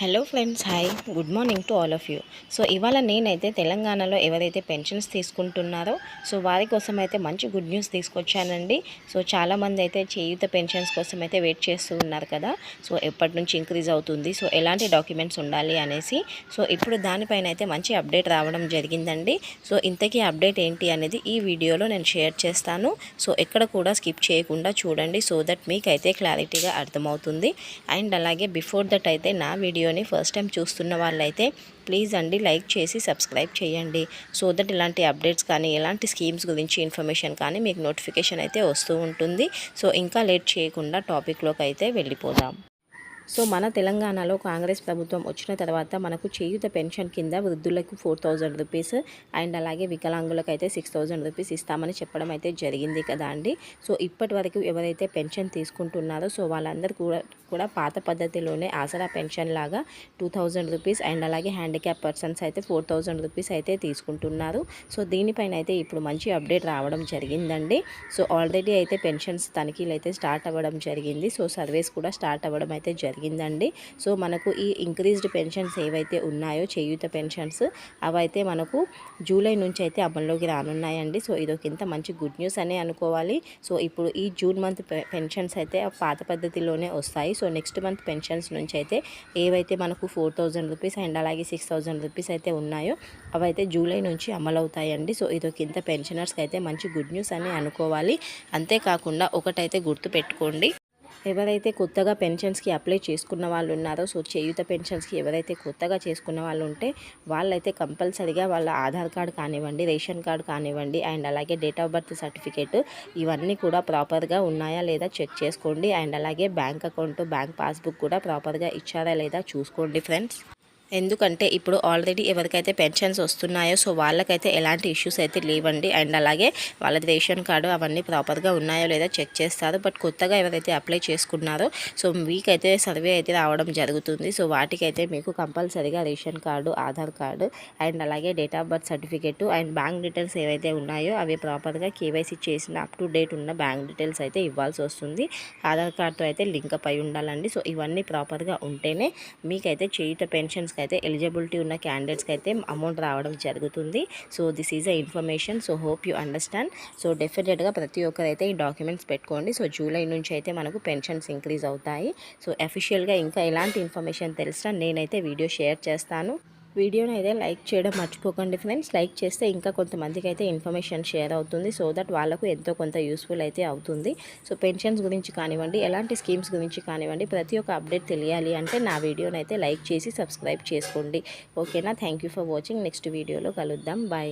Hello friends hi good morning to all of you so ఇవాళ నేనైతే తెలంగాణలో ఎవరైతే పెన్షన్స్ తీసుకుంటున్నారో సో వారి కోసం అయితే మంచి గుడ్ న్యూస్ తీసుకొచ్చానండి. సో చాలామంది అయితే చేయుత పెన్షన్స్ కోసం అయితే వెయిట్ చేస్తూ ఉన్నారు కదా. సో ఎప్పటి నుంచి ఇంక్రీజ్ అవుతుంది? సో ఎలాంటి డాక్యుమెంట్స్ ఉండాలి అనేసి. సో ఇప్పుడు దానిపైన అయితే మంచి అప్డేట్ రావడం జరిగిందండి. సో ఇంతకీ అప్డేట్ ఏంటి అనేది ఈ వీడియోలో నేను షేర్ చేస్తాను. సో ఎక్కడ కూడా స్కిప్ చేయకుండా చూడండి సో దట్ మీకైతే క్లారిటీగా అర్థమవుతుంది. అండ్ అలాగే బిఫోర్ దట్ అయితే నా వీడియో వీడియోని ఫస్ట్ టైం చూస్తున్న వాళ్ళైతే ప్లీజ్ అండి లైక్ చేసి సబ్స్క్రైబ్ చేయండి. సో దట్ ఇలాంటి అప్డేట్స్ కానీ ఎలాంటి స్కీమ్స్ గురించి ఇన్ఫర్మేషన్ కానీ మీకు నోటిఫికేషన్ అయితే వస్తూ ఉంటుంది. సో ఇంకా లేట్ చేయకుండా టాపిక్లోకి అయితే వెళ్ళిపోదాం. సో మన తెలంగాణలో కాంగ్రెస్ ప్రభుత్వం వచ్చిన తర్వాత మనకు చేయుత పెన్షన్ కింద వృద్ధులకు ఫోర్ థౌజండ్ రూపీస్ అండ్ అలాగే వికలాంగులకు అయితే సిక్స్ థౌజండ్ రూపీస్ ఇస్తామని చెప్పడం అయితే జరిగింది కదా అండి. సో ఇప్పటి వరకు ఎవరైతే పెన్షన్ తీసుకుంటున్నారో సో వాళ్ళందరూ కూడా కూడా పాత పద్ధతిలోనే ఆసరా పెన్షన్ లాగా టూ థౌజండ్ రూపీస్ అండ్ అలాగే హ్యాండిక్యాప్ పర్సన్స్ అయితే ఫోర్ థౌజండ్ రూపీస్ అయితే తీసుకుంటున్నారు. సో దీనిపైన అయితే ఇప్పుడు మంచి అప్డేట్ రావడం జరిగిందండి. సో ఆల్రెడీ అయితే పెన్షన్స్ తనిఖీలు అయితే స్టార్ట్ అవ్వడం జరిగింది. సో సర్వేస్ కూడా స్టార్ట్ అవ్వడం అయితే జరిగింది. జరిగిందండి. సో మనకు ఈ ఇంక్రీజ్డ్ పెన్షన్స్ ఏవైతే ఉన్నాయో చేయూత పెన్షన్స్ అవైతే మనకు జూలై నుంచి అయితే అమల్లోకి రానున్నాయండి. సో ఇదొక ఇంత మంచి గుడ్ న్యూస్ అనే అనుకోవాలి. సో ఇప్పుడు ఈ జూన్ మంత్ పెన్షన్స్ అయితే పాత పద్ధతిలోనే వస్తాయి. సో నెక్స్ట్ మంత్ పెన్షన్స్ నుంచి అయితే ఏవైతే మనకు ఫోర్ థౌజండ్ రూపీస్ అండ్ అలాగే సిక్స్ థౌజండ్ రూపీస్ అయితే ఉన్నాయో అవైతే జూలై నుంచి అమలవుతాయండి. సో ఇదొక ఇంత పెన్షనర్స్కి అయితే మంచి గుడ్ న్యూస్ అని అనుకోవాలి. అంతేకాకుండా ఒకటైతే గుర్తు పెట్టుకోండి ఎవరైతే కొత్తగా పెన్షన్స్కి అప్లై చేసుకున్న వాళ్ళు ఉన్నారో సో చేయుత పెన్షన్స్కి ఎవరైతే కొత్తగా చేసుకున్న వాళ్ళు ఉంటే వాళ్ళైతే కంపల్సరీగా వాళ్ళ ఆధార్ కార్డ్ కానివ్వండి రేషన్ కార్డ్ కానివ్వండి అండ్ అలాగే డేట్ ఆఫ్ బర్త్ సర్టిఫికేట్ ఇవన్నీ కూడా ప్రాపర్గా ఉన్నాయా లేదా చెక్ చేసుకోండి. అండ్ అలాగే బ్యాంక్ అకౌంట్ బ్యాంక్ పాస్బుక్ కూడా ప్రాపర్గా ఇచ్చారా లేదా చూసుకోండి ఫ్రెండ్స్. ఎందుకంటే ఇప్పుడు ఆల్రెడీ ఎవరికైతే పెన్షన్స్ వస్తున్నాయో సో వాళ్ళకైతే ఎలాంటి ఇష్యూస్ అయితే లేవండి. అండ్ అలాగే వాళ్ళది రేషన్ కార్డు అవన్నీ ప్రాపర్గా ఉన్నాయో లేదా చెక్ చేస్తారు. బట్ కొత్తగా ఎవరైతే అప్లై చేసుకున్నారో సో మీకైతే సర్వే అయితే రావడం జరుగుతుంది. సో వాటికైతే మీకు కంపల్సరీగా ration card Aadhaar card and అలాగే date of birth certificate and bank details ఏవైతే ఉన్నాయో అవి ప్రాపర్గా కేవైసీ చేసిన అప్ టు డేట్ ఉన్న బ్యాంక్ డీటెయిల్స్ అయితే ఇవ్వాల్సి వస్తుంది. ఆధార్ కార్డుతో అయితే లింక్ అయి ఉండాలండి. సో ఇవన్నీ ప్రాపర్గా ఉంటేనే మీకైతే చేయుట పెన్షన్స్ అయితే ఎలిజిబిలిటీ ఉన్న క్యాండిడేట్స్కి అయితే అమౌంట్ రావడం జరుగుతుంది. So this is a information so hope you understand so డెఫినెట్గా ప్రతి ఒక్కరైతే ఈ డాక్యుమెంట్స్ పెట్టుకోండి. సో జూలై నుంచి అయితే మనకు పెన్షన్స్ ఇంక్రీజ్ అవుతాయి. సో అఫీషియల్గా ఇంకా ఎలాంటి ఇన్ఫర్మేషన్ తెలిసినా నేనైతే వీడియో షేర్ చేస్తాను. వీడియోని అయితే లైక్ చేయడం మర్చిపోకండి ఫ్రెండ్స్. లైక్ చేస్తే ఇంకా కొంతమందికి అయితే ఇన్ఫర్మేషన్ షేర్ అవుతుంది. సో దట్ వాళ్ళకు ఎంతో కొంత యూస్ఫుల్ అయితే అవుతుంది. సో పెన్షన్స్ గురించి కానివ్వండి ఎలాంటి స్కీమ్స్ గురించి కానివ్వండి ప్రతి ఒక్క అప్డేట్ తెలియాలి అంటే నా వీడియోని అయితే లైక్ చేసి సబ్స్క్రైబ్ చేసుకోండి. ఓకేనా? Thank for watching. నెక్స్ట్ వీడియోలో కలుద్దాం. బాయ్.